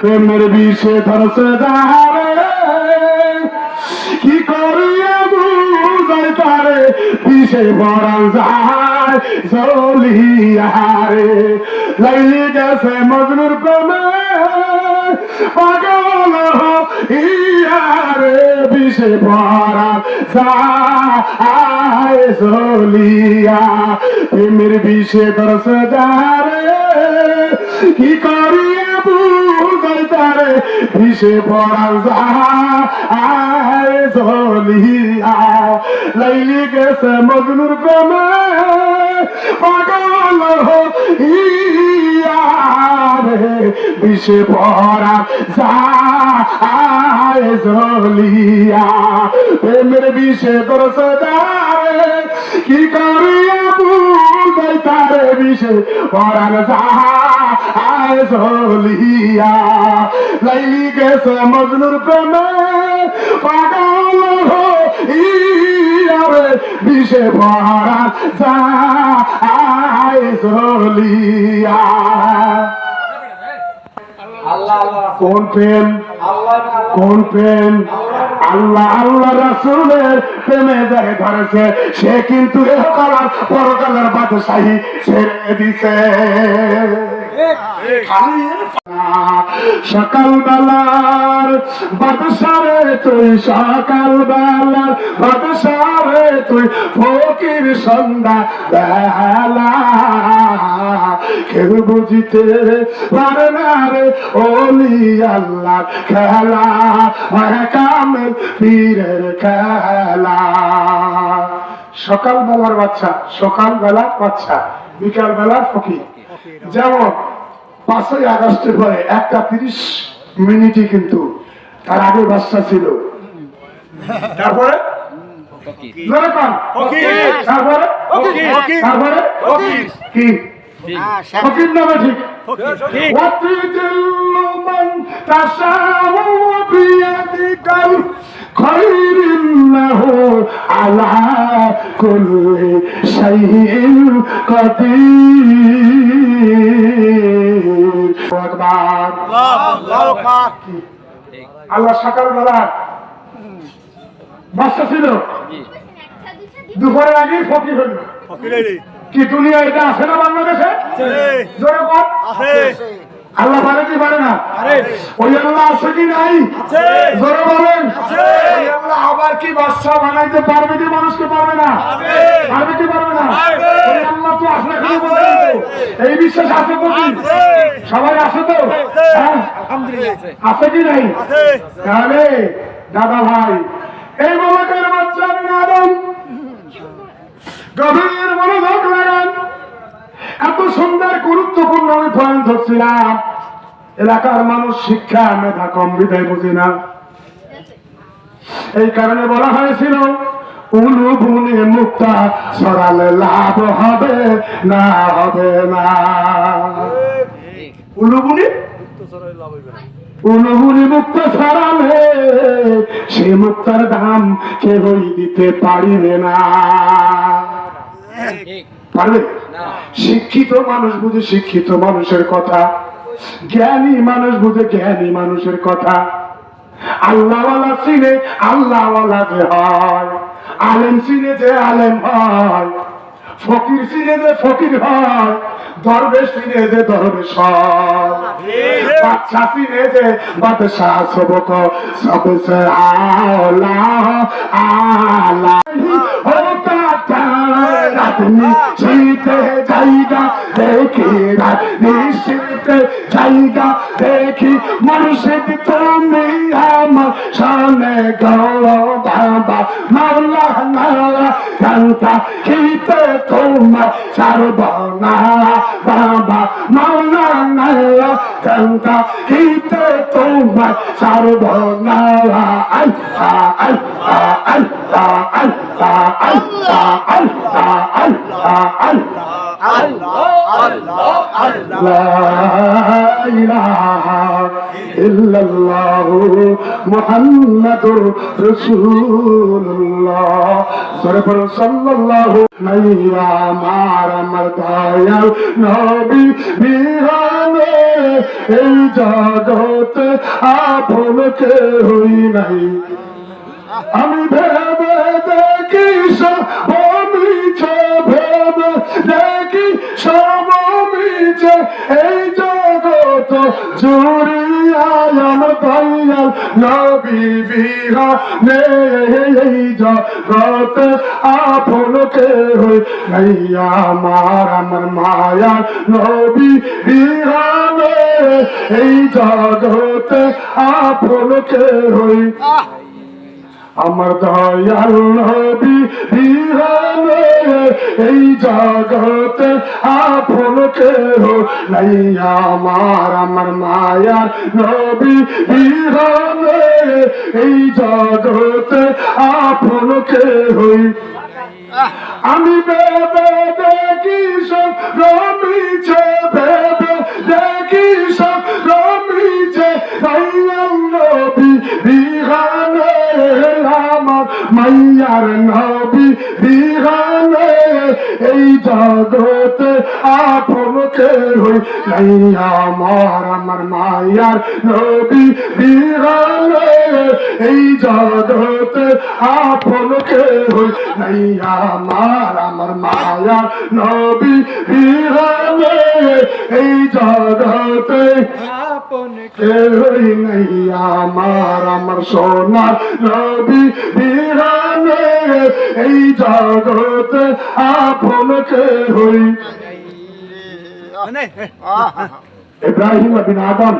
প্রেমের বিষে ধরছে কি করিয়া বুঝাই তারে বিষে ভরা যায় জলিয়ারে লাইলি গেছে মজনুর প্রেমে পাগল ইয়ারে বিষে ভরা যায় জলিয়া। প্রেমের বিষে ধরছে যারে কি করিয়া বুঝাই তারে ভরা যায় জলিয়া লাইলি গেছে মজনুর প্রেমে, পাগল ইয়ারে বিষে ভরা যায় জলিয়া প্রেমের বিষে দরস যায় কি করিয়া বুঝাই তারে বিষে ভরা যায় জলিয়া লাইলি গেছে মজনুর প্রেমে পাগল ইয়ারে বিষে ভরা জলিয়া আল্লাহ আল্লাহ। কোন প্রেম? আল্লাহ কোন প্রেম? আল্লাহ আল্লাহ রাসূলের প্রেমে যারে ধরেছে সে কিন্তু এহকালার পরকালের বাদশাহী ছেড়ে দিছে। সকাল বেলার বাদশারে তুই সকাল বেলার বাদশারে তুই, ফকির সন্ধ্যা বুঝিতে পারে না রে ওলি আল্লাহ খেলা। কামেল পীরের খেলা। সকাল বেলার বাচ্চা সকাল বেলার বাচ্চা বিকাল বেলার ফকির। যেমন পাঁচই আগস্টের পরে একটা তিরিশ মিনিটই কিন্তু তার আগে বাচ্চা ছিল তারপরে জোরে কন। তারপরে তারপরে কি ফকির নামে ঠিক وتذل من تشاء بيدك الخير له على كل شيء قدير أكبر আল্লাহ সকালবেলা বাচ্চা ছিল। দুপুরের আগে ফকির হইল কি দুনিয়া এটা আছে না বাংলাদেশে? জোরে কর। আল্লাহ পারে কি পারে না? ওই আল্লাহ আছে কি নাই? জোরে বলেন। আল্লাহ আবার কি বাদশা বানাইতে পারবে কি মানুষকে পারবে না? পারবে। কি পারবে না? ওই আল্লাহ তো আসলে খালি বলতে এই বিশ্বাস আছে তো কি? সবাই আছে তো? হ্যাঁ? আছে। কি নাই? তাহলে দাদা ভাই এই বাবাকের বাচ্চা আমি আদম গভীর মনোযোগ লাগান এত সুন্দর, গুরুত্বপূর্ণ আমি পয়েন্ট ধরছিলাম। এলাকার মানুষ শিক্ষা, মেধা কম, বিদায় বুঝি না। এই কারণে বলা হয়েছিল মুক্তা, সরালে লাভ হবে না হবে না। মুক্ত সে মুক্তার দাম কেউই দিতে পারিবে না। পারবে শিক্ষিত মানুষ বুঝে শিক্ষিত মানুষের কথা। জ্ঞানী মানুষ বুঝে জ্ঞানী মানুষের কথা। আল্লাহওয়ালা চিনে আল্লাহওয়ালা যে হয়। আলেম চিনে যে আলেম হয়। ফকির চিনে যে ফকির হয়। দরবেশ চিনে যে দরবেশ হয়। বাচ্চা চিনে যে বাদশাহ সবক সবসে আলা আলা Amén. শীতে জায়গা দেখি রাতনি শীতে জায়গা দেখি। মানুষের তুমি আমার সামনে গৌর বাবা। মাওলা মাওলা কান্তা খিতে তোমার সর্বনা। বাবা, মাওলা মাওলা কান্তা খিতে তোমার সর্বনা। আল্লাহ আল্লাহ আল্লাহ আল্লাহ আল্লাহ আল্লাহ আল্লাহ। মোহাম্মদুর রসুল্লাহ সরবর সাল্লাল্লাহু নাইয়া মার মরদায়াল নবী বিহানে এই জগত আপন কে হই নাই আমি ভেবে দেখি সমিছে এই জগত জুড়িয়ায় আমার দয়াল নবী বিহানে এই জগত আপনকে হই নাই আমার আমার মায়া। নবী বিহানে এই জগতে আপনকে হই আমার দয়াল নবী, বিহানে এই জগতে আপন কেহ নাই। আমার আমার মায়া নবী, বিহানে এই জগতে আপন কেহই আমি বেবে দেখি সব রমিছে বেবে দেখি সব রমিছে রাইয়াল নবী, বিহানে মাইয়ার নবী বিহানে এই জগতে আপন কে হই নাই আমার আমার মায়ার নবী বিহানে এই জগতে আপন কে হই নাই আমার আমার মায়ার নবী বিহানে এই জগতে কেহই নাই আমার আমার সোনার নবী বিহানে এই জগতে আপন হই। ইব্রাহিম বিন আদম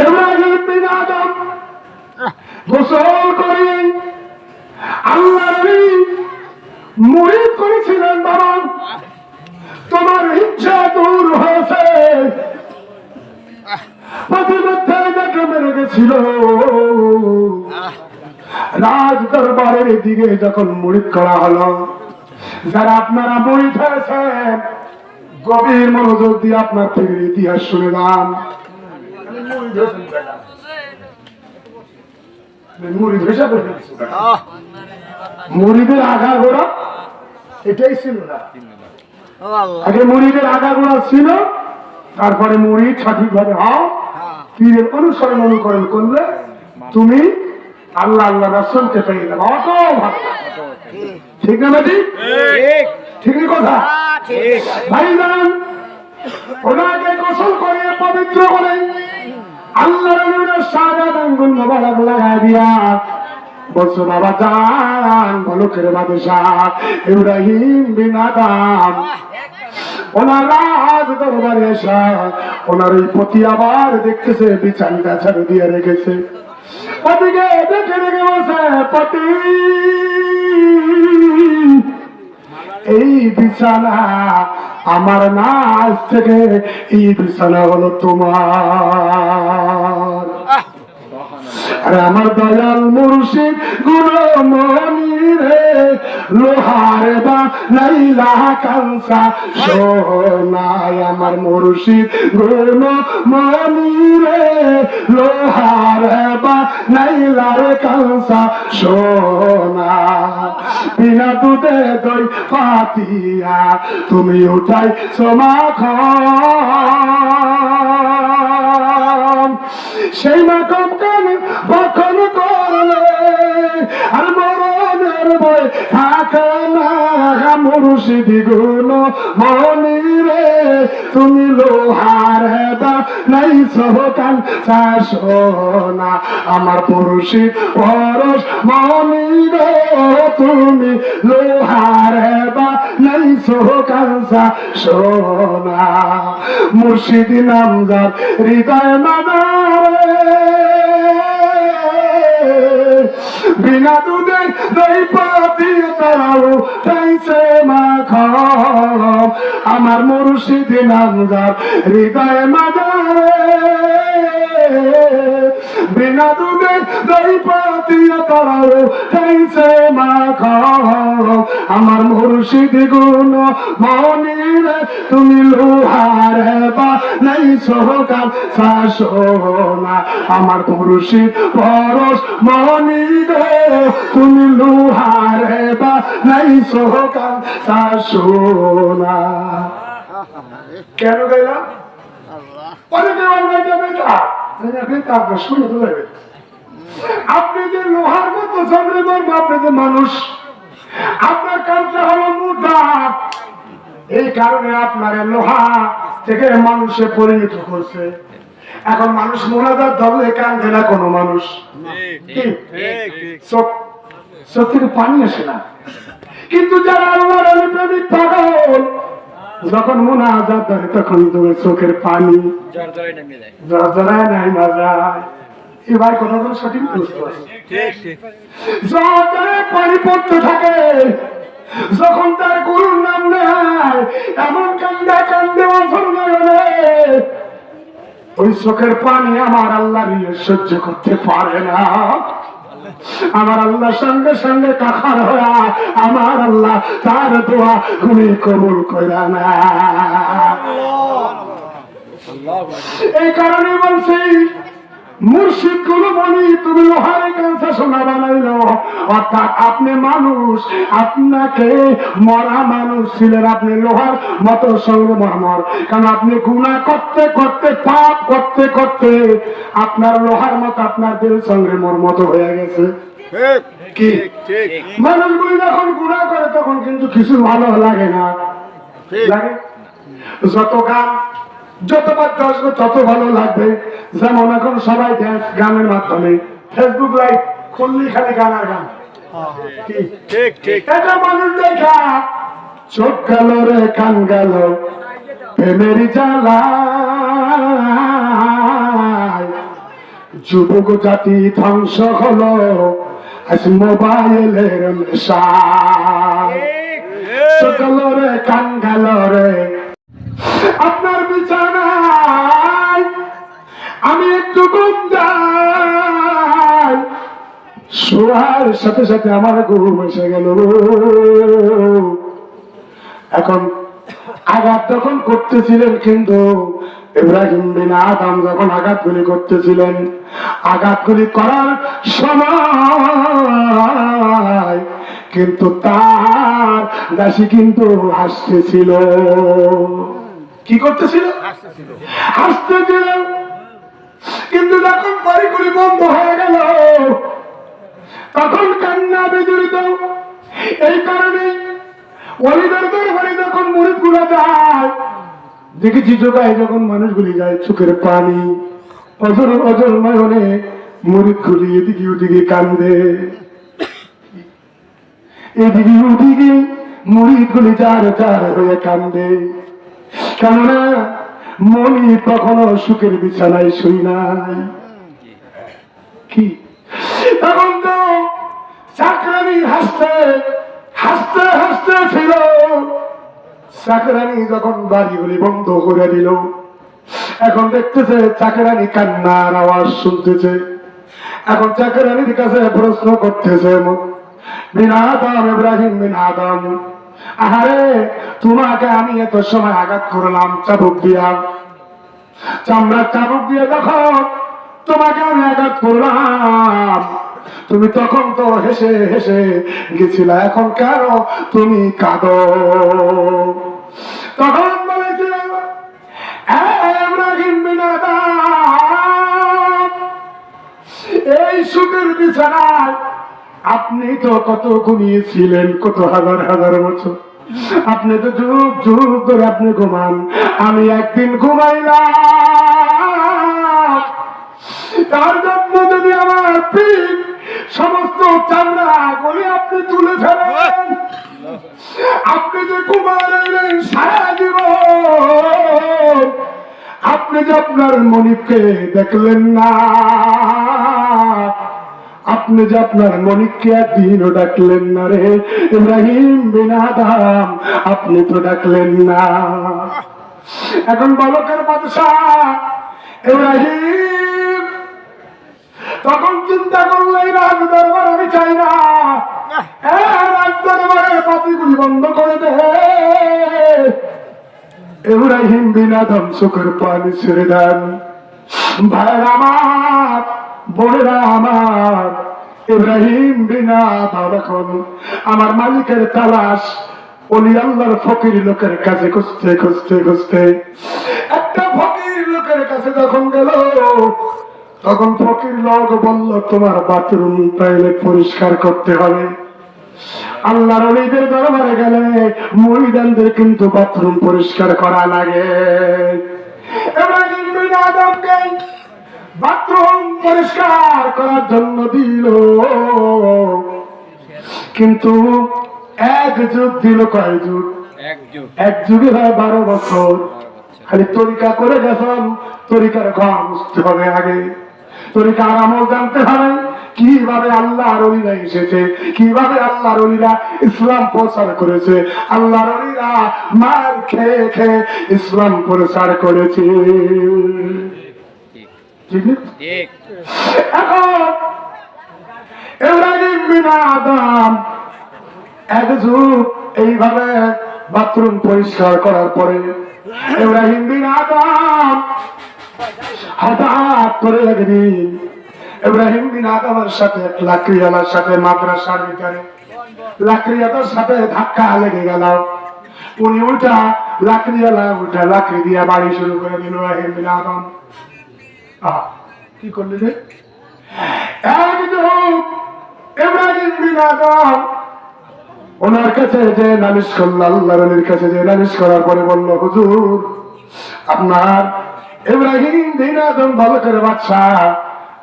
ইব্রাহিম বিন আদম গোসল করি আল্লাহ মুড়ি করেছিলেন বাবা তোমার ইচ্ছা দূর হয়েছে প্রতিমধ্যে দেখে মেরে গেছিল রাজ দরবারের দিকে যখন মুড়ি করা হলো যারা আপনারা মুড়ি হয়েছেন গভীর মনোযোগ দিয়ে আপনার থেকে ইতিহাস করে ফেলছিল। মুড়িদের আগা গোড়া এটাই ছিল না। আগে মুড়িদের আগা গোড়া ছিল তারপরে মুড়ি সঠিকভাবে হও। পীরের অনুসরণ অনুকরণ করলে তুমি আল্লাহ আল্লাহ রাসুলকে পেয়ে যাবে। অত ভালো ঠিক না বেটি? ঠিক। কথা। ভাই জান ওনাকে গোসল করে পবিত্র করে আল্লাহ সাদা আঙ্গুল মোবারক লাগাই দিয়া বলছো বাবা জান বলো কেরে বাদশাহ ইব্রাহিম বিন আদম। ওনার রাজ দরবারে এসা ওনার ওই পতি আবার দেখতেছে বিছান গাছার দিয়ে রেখেছে। পতিকে দেখে রেখে বসে পতি! এই বিছানা আমার না আজ থেকে, এই বিছানা হলো তোমার। আরে আমার দয়াল মুর্শিদ গুণমণি রে, লোহার বা নাইলা কালসা সোনায় আমার মুর্শিদ গুণমণি রে, লোহার বা নাইলার কাংসা সোনা বিনা দুধে দই পাতিয়া, তুমি উঠাই সমাখ সেই মাকম কান বখন করলে? আর মরণের বই থাকে না মুর্শিদি গুণ মনি রে তুমি লোহার হেবা নাই সহকান শাসনা। আমার পুরুষি পরশ মনি রে তুমি লোহার হেবা নাই সহকান শাসনা। মুর্শিদি নামদার হৃদয় মাদারে বিনা দুধে দই পাতি তারাও খাইছে মাখন আমার মুর্শিদি নামদার হৃদয় মাদারে বিনা দুধে দই পাতিয়া তারাও খাইছে মাখন আমার মুর্শিদ গুণ মনিরে, তুমি লোহার নাই সহকাল শাসনা আমার মুর্শিদ পরশ মনি তুমি লোহার বা, নাই সহকাল শাসনা কেন গেলাম? আপনি যে লোহার মতো আপনি যে মানুষ। আপনার কাজটা হলো মোটা এই কারণে আপনার লোহা থেকে মানুষে পরিণত করছে। এখন মানুষ মোনাজার ধরলে কান্দে না কোনো মানুষ? চোখ- চোখের পানি আসে না। কিন্তু যারা আল্লাহর আলী প্রেমিক পাগল যখন মোনাজার ধরে তখন তুমি চোখের পানি জড়জড়ায় নাই না যায় এবার কোনো কোনো সঠিক বুঝতে পানি পড়তে থাকে যখন তার গুরুর নাম নেয় এমন কান্দা কান্দে ওই চোখের পানি আমার আল্লাহ নিয়ে সহ্য করতে পারে না। আমার আল্লাহ সঙ্গে সঙ্গে কাখার হয়া আমার আল্লাহ তার দোয়া উনি কবুল করা না এই কারণে বলছি মুর্শিদগুলো বলি তুমি লোহারে কাঁচা সোনা বানাইল। অর্থাৎ আপনি মানুষ আপনাকে মরা মানুষ ছিলেন আপনি লোহার মতো সঙ্গে মরমর কারণ আপনি গুণা করতে করতে পাপ করতে করতে আপনার লোহার মতো আপনার দিল সঙ্গে মর মতো হয়ে গেছে। কি? মানুষগুলি যখন গুণা করে তখন কিন্তু কিছু ভালো লাগে না। লাগে? যত গান যত বাদ্য আসবে তত ভালো লাগবে। যেমন এখন সবাই ড্যান্স গানের মাধ্যমে। ফেসবুক লাইভ খুললি খালি গান আর গান। এটা মানুষ দেখা চোখ গেল রে কান গেল প্রেমের জ্বালা যুবক জাতি ধ্বংস হলো আজ মোবাইলের নেশায়। চোখ গেল রে কান গেল রে আপনার বিছানায় আমি একটু ঘুম যাই শোয়ার সাথে সাথে আমার ঘুম এসে গেল। এখন আঘাত যখন করতেছিলেন কিন্তু ইব্রাহিম বিন আদম যখন আঘাতগুলি করতেছিলেন, আঘাতগুলি করার সময় কিন্তু তার দাসী কিন্তু হাসতেছিল। কি করতেছিল? হাসতেছিল কিন্তু যখন বাড়িগুলি বন্ধ হয়ে গেল, তখন কান্না বেজড়িত। এই কারণে অলিদের দরবারে যখনগুলা যায়, দেখেছি যোগায় যখন মানুষগুলি যায় চোখের পানি, অজর অজর নয়নে মুরিদ গুলি এদিকে ওদিকে কান্দে। এদিকে ওদিকে মুরিদ গুলি যার যার হয়ে কান্দে। কেননা, মনি কখনো সুখের বিছানায় শুই নাই কি? তখন তো চাকরানি হাসতে হাসতে হাসতে ছিল। চাকরানি যখন বাড়িগুলি বন্ধ করে দিল, এখন দেখতেছে চাকরানি কান্নার আওয়াজ শুনতেছে। এখন চাকরানির কাছে প্রশ্ন করতেছে, বিন আদম, ইব্রাহিম বিন আদম আহারে, তোমাকে আমি এত সময় আঘাত করলাম চাবুক দিয়া। চামড়া চাবুক দিয়ে যখন তোমাকে আমি আঘাত করলাম। তুমি তখন তো হেসে হেসে গেছিলা, এখন কেন তুমি কাঁদো? তখন আদম, এই সুখের বিছানায় আপনি তো কত ঘুমিয়েছিলেন, কত হাজার হাজার বছর। আপনি তো যুগ যুগ করে আপনি ঘুমান, আমি একদিন ঘুমাইলাম। তার জন্য যদি আমার পিঠ সমস্ত চামড়া গলে আপনি তুলে ফেলেন, আপনি যে কুমার এলেন সারা জীবন, আপনি যে আপনার মনিককে দেখলেন না। আপনি যে আপনার মনিককে একদিনও ডাকলেন না রে, ইব্রাহিম বিনা দাম আপনি তো ডাকলেন না। এখন বালকের বাদশাহ ইব্রাহিম, তখন চিন্তা করলে রাজ দরবার আমি চাই না। হ্যাঁ রাজ দরবারের পাতিগুলি বন্ধ করে দে। ইব্রাহিম বিনা দম চোখের পানি ছেড়ে দেন। ভাইরা আমার বোনেরা আমার। ইব্রাহিম বিনা এখন আমার মালিকের তালাশ, অলি আল্লাহর ফকির লোকের কাছে খুঁজতে খুঁজতে খুঁজতে। একটা ফকির লোকের কাছে যখন গেল, তখন ফকির লোক বলল, তোমার বাথরুম টয়লেট পরিষ্কার করতে হবে। আল্লাহর অলিদের দরবারে গেলে মহিলাদের কিন্তু বাথরুম পরিষ্কার করা লাগে। আদমকে বাথরুম পরিষ্কার করার জন্য দিল। কিন্তু এক যুগ দিল কয় যুগ? এক যুগে। হয় বারো বছর। খালি তরিকা করে গেছেন তরিকার ঘর বুঝতে হবে আগে। তরিকা আমল জানতে হবে কীভাবে আল্লাহর অলিরা এসেছে কীভাবে আল্লাহর অলিরা ইসলাম প্রচার করেছে আল্লাহর অলিরা মার খেয়ে খেয়ে ইসলাম প্রচার করেছে। ঠিক এখন ইব্রাহিম বিন আদম এক যুগ এইভাবে বাথরুম পরিষ্কার করার পরে ইব্রাহিম বিন আদম হঠাৎ করে একদিন ইব্রাহিম বিন আদমের সাথে লাকড়িওয়ালার সাথে মাদ্রাসার ভিতরে লাকড়িওয়ালার সাথে ধাক্কা লেগে গেল। উনি উল্টা লাকড়িওয়ালা উল্টা লাকড়ি দিয়ে বাড়ি শুরু করে দিল ইব্রাহিম বিন আদম কি করলি রে? ওনার কাছে যে নালিশ করল আল্লাহ রলির কাছে যে নালিশ করার পরে বলল, হুজুর, আপনার ইব্রাহিম বিন আদম ভালো করে বাচ্চা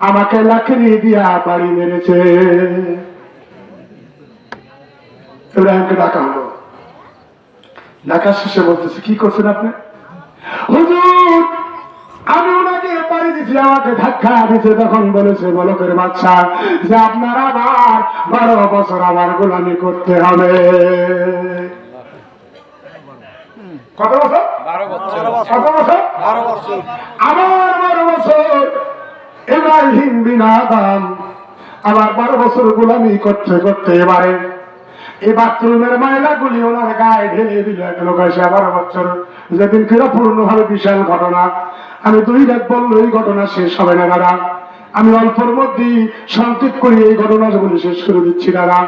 আমাকে লাকড়ি দিয়া বাড়ি মেরেছে। ইব্রাহিমকে ডাকা হলো। ডাকা শেষে বলতেছে, কি করছেন আপনি? হুজুর আমি ওনাকে দিছি আমাকে ধাক্কা দিছে তখন বলেছে বলকের বাচ্চা যে আপনার আবার বারো বছর আমার গোলামি করতে হবে। কত বছর? বারো বছর। কত বছর? আমার বারো বছর। ইব্রাহিম বিন আদম আমার বারো বছর গোলামি করতে করতে এবারে এই বাথরুমের ময়লাগুলি ওনার গায়ে ঢেলে দিল। এক লোক এসে বারো বছর যেদিন কিনা পূর্ণ ভাবে বিশাল ঘটনা, আমি দুই রাত বলল এই ঘটনা শেষ হবে না, দাদা। আমি অল্পের মধ্যেই সংকেত করি এই ঘটনাগুলি শেষ করে দিচ্ছি, দাদা।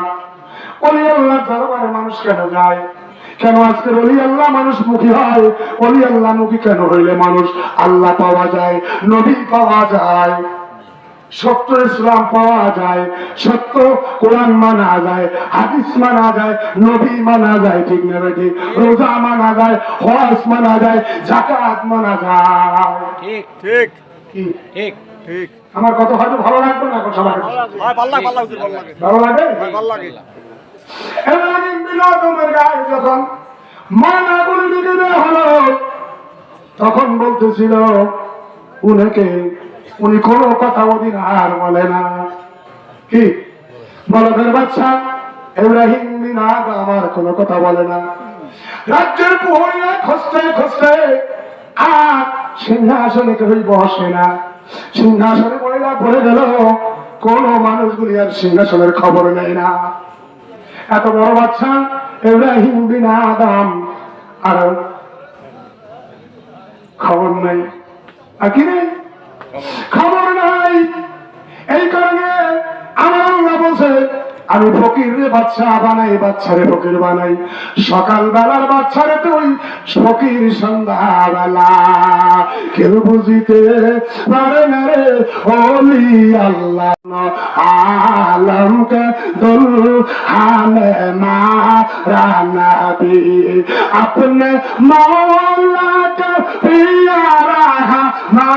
অলি আল্লাহ দরবারে মানুষ কেন যায়? কেন আজকের অলি আল্লাহ মানুষ মুখী হয়? অলি আল্লাহ মুখী কেন হইলে মানুষ? আল্লাহ পাওয়া যায়, নবী পাওয়া যায়। সত্য ইসলাম পাওয়া যায় সত্য কোরআন মানা যায় হাদিস মানা যায় নবী মানা যায় ঠিক না বেটি? রোজা মানা যায় হজ মানা যায় জাকাত মানা যায়। ঠিক ঠিক। কি? ঠিক। ঠিক। আমার কথা হয়তো ভালো লাগবে না এখন সবার ভালো লাগে ভালো লাগে ভালো লাগে। ভাই ভালো লাগে। এমন বিনোদনের গায়ে যখন মানাগুলি দিকে দেওয়া হলো তখন বলতেছিল উনাকে উনি কোনো কথা ওদিন আর বলে না। কি? বলদের বাচ্চা, ইব্রাহিম বিন আদম আমার কোনো কথা বলে না। রাজ্যের প্রহরীরা খুঁজতে খুঁজতে আর সিংহাসনে কেউই বসে না। সিংহাসনে মহিলা পড়ে গেল, কোন মানুষগুলি আর সিংহাসনের খবর নেয় না। এত বড় বাচ্চা, ইব্রাহিম বিন আদম আর খবর নেই। আর কি নেই? খবর নাই। এই কারণে আমার বলছে, আমি ফকির রে বাচ্চা বানাই, বাচ্চারে ফকির বানাই। সকাল বেলার বাচ্চারে তুই ফকির, সন্ধ্যাবেলা। কেউ বুঝিতে পারে না রে আল্লাহ আলমকে দল হানে মা রানা দি আপনে মৌলাকে পিয়ারা মা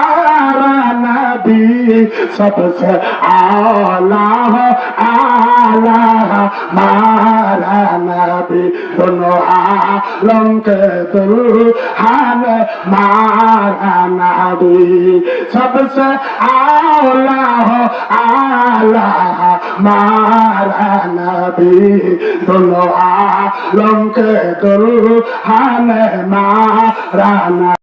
नबी सबसे आला हो आला हमारा नबी दोनों आलम के दुल्हन मारा नबी सबसे आला हो आला हमारा नबी दोनों आलम के दुल्हन मारा नबी